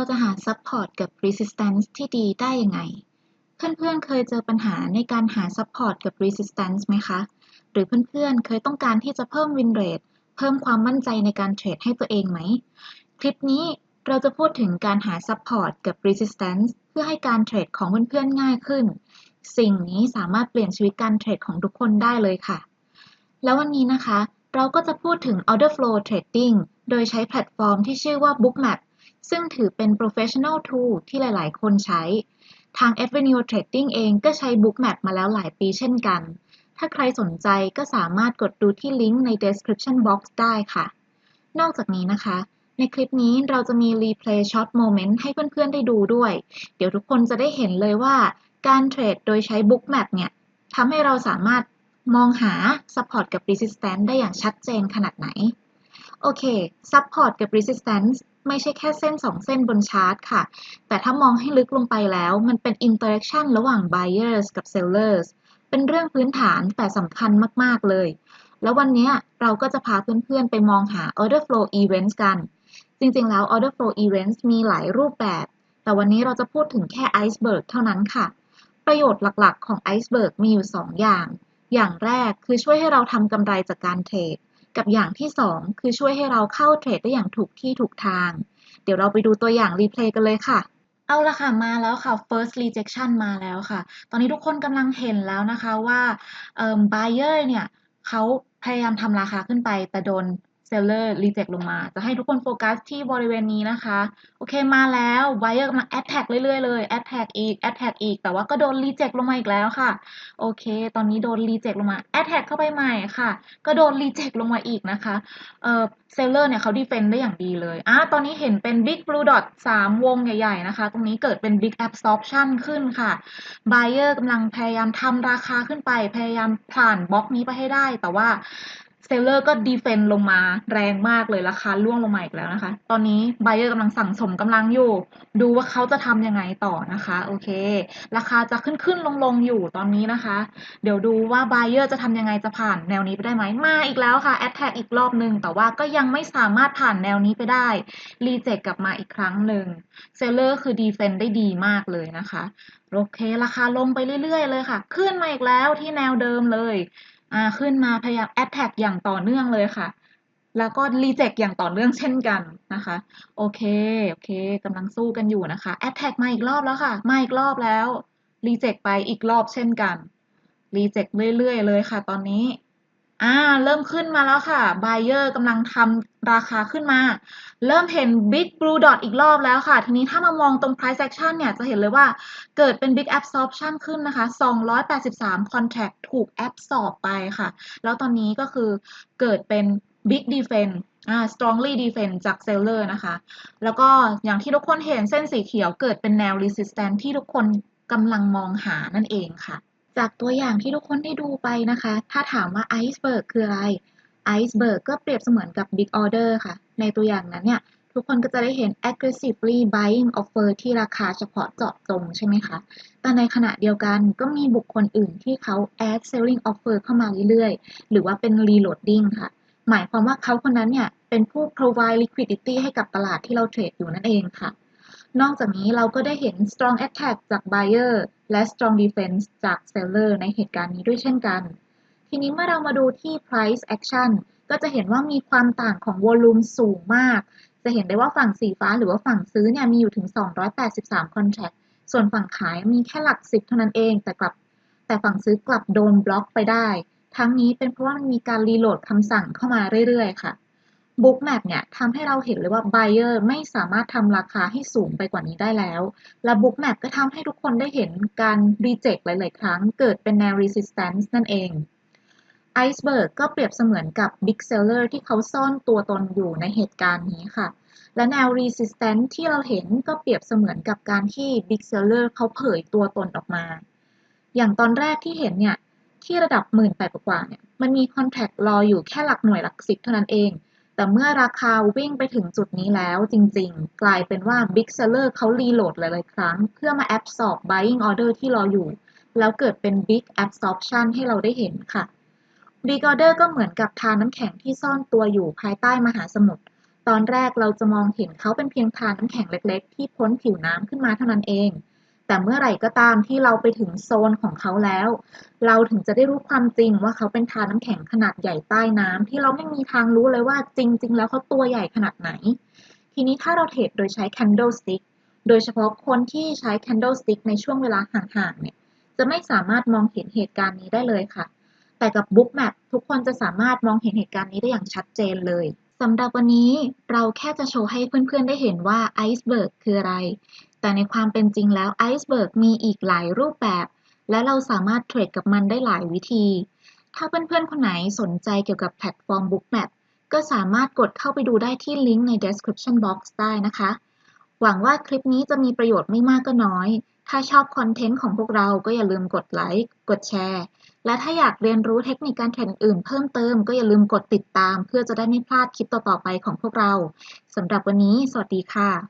ราจะหา Support กับ Resistance ที่ดีได้ยังไง เพื่อนๆเคยเจอปัญหาในการหา Support กับ Resistance ไหมคะ หรือเพื่อนๆเคยต้องการที่จะเพิ่ม Win Rate เพิ่มความมั่นใจในการเทรดให้ตัวเองไหม คลิปนี้เราจะพูดถึงการหา Support กับ Resistance เพื่อให้การเทรดของเพื่อนๆง่ายขึ้น สิ่งนี้สามารถเปลี่ยนชีวิตการเทรดของทุกคนได้เลยค่ะ แล้ววันนี้นะคะ เราก็จะพูดถึง Order Flow Trading โดยใช้แพลตฟอร์มที่ชื่อว่า Bookmap ซึ่งถือเป็น professional tool ที่หลาย ๆ คนใช้ ทาง Avenue Trading เองก็ใช้ Bookmap มาแล้วหลายปีเช่นกัน ถ้าใครสนใจก็สามารถกดดูที่ลิงก์ใน description box ได้ค่ะ นอกจากนี้นะคะ ในคลิปนี้เราจะมี replay short moment ให้เพื่อน ๆ ได้ดูด้วย เดี๋ยวทุกคนจะได้เห็นเลยว่าการเทรดโดยใช้ Bookmap เนี่ยทำให้เราสามารถมองหา support กับ resistance ได้อย่างชัดเจนขนาดไหน โอเค support กับ resistance ไม่ใช่แค่เส้น 2 เส้นบนชาร์ตค่ะ แต่ถ้ามองให้ลึกลงไปแล้วมันเป็น interaction ระหว่าง buyers กับ sellers เป็นเรื่องพื้นฐานแต่สำคัญมาก ๆ เลย แล้ววันนี้เราก็จะพาเพื่อน ๆ ไปมองหา order flow events กัน จริง ๆ แล้ว order flow events มีหลายรูปแบบ แต่วันนี้เราจะพูดถึงแค่ iceberg เท่านั้นค่ะ ประโยชน์หลัก ๆ ของ iceberg มีอยู่ 2 อย่าง อย่างแรกคือช่วยให้เราทำกำไรจากการเทรด กับอย่างที่ 2 คือช่วยให้เราเข้าเทรดได้อย่างถูกที่ถูกทาง เดี๋ยวเราไปดูตัวอย่างรีเพลย์กันเลยค่ะ เอาละค่ะมาแล้วค่ะ first rejection มาแล้วค่ะ ตอนนี้ทุกคนกำลังเห็นแล้วนะคะว่า buyer เนี่ยเขาพยายามทำราคาขึ้นไปแต่โดน seller reject ลงมา จะให้ทุกคนโฟกัสที่บริเวณนี้นะคะ โอเคมาแล้ว buyer กำลัง attack เรื่อยๆเลย attack อีก attack อีก แต่ว่าก็โดน reject ลงมาอีกแล้วค่ะ โอเค ตอนนี้โดน reject ลงมา attack เข้าไปใหม่ค่ะ ก็โดน reject ลงมาอีกนะคะ เอ่อ seller เนี่ยเขา defend ได้อย่างดีเลยอะตอนนี้เห็นเป็น big blue dot 3 วงใหญ่ๆนะคะ ตรงนี้เกิดเป็น big absorption ขึ้นค่ะ buyer กำลังพยายามทำราคาขึ้นไป พยายามผ่านบล็อกนี้ไปให้ได้ แต่ว่า seller ก็ defend ลงมาแรงมากเลยราคาร่วงลงมาอีกแล้วนะคะ ตอนนี้ buyer กำลังสั่งสมกำลังอยู่ ดูว่าเขาจะทำยังไงต่อนะคะ โอเค ราคาจะขึ้นขึ้นลงลงอยู่ตอนนี้นะคะ เดี๋ยวดูว่า buyer จะทำยังไงจะผ่านแนวนี้ไปได้ไหมมาอีกแล้วค่ะ attack อีกรอบหนึ่งแต่ว่าก็ยังไม่สามารถผ่านแนวนี้ไปได้ reject กลับมาอีกครั้งหนึ่ง seller คือ defend ได้ดีมากเลยนะคะโอเค ราคาลงไปเรื่อยๆเลยค่ะ ขึ้นมาอีกแล้วที่แนวเดิมเลย อ่าขึ้นมาพยายามแอดแท็กอย่างต่อเนื่องเลยค่ะ แล้วก็รีเจ็คอย่างต่อเนื่องเช่นกันนะคะ โอเค โอเคกำลังสู้กันอยู่นะคะแอดแท็กมาอีกรอบแล้วค่ะ มาอีกรอบแล้วรีเจ็คไปอีกรอบเช่นกันรีเจ็คเรื่อยๆเลยค่ะ ตอนนี้ อ่าเริ่มขึ้นมาแล้วค่ะ buyer กำลังทำราคาขึ้นมา เริ่มเห็น big blue dot อีกรอบแล้วค่ะ ทีนี้ถ้ามามองตรง price action เนี่ย จะเห็นเลยว่าเกิดเป็น big absorption ขึ้นนะคะ 283 contract ถูก absorb ไปค่ะ แล้วตอนนี้ก็คือเกิดเป็น big defend อ่า strongly defend จาก seller นะคะ แล้วก็อย่างที่ทุกคนเห็นเส้นสีเขียวเกิดเป็นแนว resistance ที่ทุกคนกำลังมองหานั่นเองค่ะ จากตัวอย่างที่ทุกคนได้ดูไปนะคะ ถ้าถามว่า iceberg คืออะไร iceberg ก็เปรียบเสมือนกับ big order ค่ะ ในตัวอย่างนั้นเนี่ย ทุกคนก็จะได้เห็น aggressively buying offer ที่ราคาเฉพาะเจาะจงใช่ไหมคะ แต่ในขณะเดียวกันก็มีบุคคลอื่นที่เขา add selling offer เข้ามาเรื่อยๆ หรือว่าเป็น reloading ค่ะ หมายความว่าเขาคนนั้นเนี่ย เป็นผู้ provide liquidity ให้กับตลาดที่เราเทรดอยู่นั่นเองค่ะ นอกจากนี้เราก็ได้เห็น strong attack จาก buyer และ strong defense จาก seller ในเหตุการณ์นี้ด้วยเช่นกัน ทีนี้เมื่อเรามาดูที่ price action ก็จะเห็นว่ามีความต่างของ volume สูงมาก จะเห็นได้ว่าฝั่งสีฟ้าหรือว่าฝั่งซื้อเนี่ยมีอยู่ถึง 283 contract ส่วนฝั่งขายมีแค่หลักสิบเท่านั้นเอง แต่กลับ แต่ฝั่งซื้อกลับโดนบล็อกไปได้ ทั้งนี้เป็นเพราะว่ามันมีการรีโหลดคำสั่งเข้ามาเรื่อยๆ ค่ะ Bookmap เนี่ยทำให้เราเห็นเลยว่า Buyer ไม่สามารถทำราคาให้สูงไปกว่านี้ได้แล้ว และ Bookmap ก็ทำให้ทุกคนได้เห็นการ reject หลาย ๆ ครั้ง เกิดเป็นแนว resistance นั่นเอง Iceberg ก็เปรียบเสมือนกับ Big Seller ที่เขาซ่อนตัวตนอยู่ในเหตุการณ์นี้ค่ะ และแนว resistance ที่เราเห็นก็เปรียบเสมือนกับการที่ Big Seller เขาเผยตัวตนออกมา อย่างตอนแรกที่เห็นเนี่ยที่ระดับหมื่นแปดกว่าเนี่ยมันมี contract รออยู่แค่หลักหน่วยหลักสิบเท่านั้นเอง แต่เมื่อราคาวิ่งไปถึงจุดนี้แล้วจริง ๆ กลายเป็นว่า Big Seller เขารีโหลดหลาย ๆ ครั้ง เพื่อมา absorb buying order ที่รออยู่ แล้วเกิดเป็น Big absorption ให้เราได้เห็นค่ะ Big order ก็เหมือนกับทานน้ำแข็งที่ซ่อนตัวอยู่ภายใต้มหาสมุทร ตอนแรกเราจะมองเห็นเขาเป็นเพียงธารน้ำแข็งเล็ก ๆ ที่พ้นผิวน้ำขึ้นมาเท่านั้นเอง แต่เมื่อไหร่ก็ตามที่เราไปถึงโซนของเขาแล้ว เราถึงจะได้รู้ความจริงว่าเขาเป็นธารน้ำแข็งขนาดใหญ่ใต้น้ำที่เราไม่มีทางรู้เลยว่าจริง ๆ แล้วเขาตัวใหญ่ขนาดไหน ทีนี้ถ้าเราเทรดโดยใช้ candlestick โดยเฉพาะคนที่ใช้ candlestick ในช่วงเวลาห่างๆเนี่ยจะไม่สามารถมองเห็นเหตุการณ์นี้ได้เลยค่ะ แต่กับ Book Map ทุกคนจะสามารถมองเห็นเหตุการณ์นี้ได้อย่างชัดเจนเลยสำหรับวันนี้เราแค่จะโชว์ให้เพื่อนๆได้เห็นว่าไอซ์เบิร์กคืออะไร แต่ในความเป็นจริงแล้วไอซ์เบิร์กมีอีกหลายรูปแบบ และเราสามารถเทรดกับมันได้หลายวิธี ถ้าเพื่อนๆ คนไหนสนใจเกี่ยวกับแพลตฟอร์ม Book Map ก็สามารถกดเข้าไปดูได้ที่ลิงก์ใน description box ได้นะคะ หวังว่าคลิปนี้จะมีประโยชน์ไม่มากก็น้อย ถ้าชอบคอนเทนต์ของพวกเราก็อย่าลืมกดไลค์ กดแชร์ และถ้าอยากเรียนรู้เทคนิคการเทรดอื่นเพิ่มเติมก็อย่าลืมกดติดตาม เพื่อจะได้ไม่พลาดคลิปต่อๆไปของพวกเราสำหรับวันนี้ สวัสดีค่ะ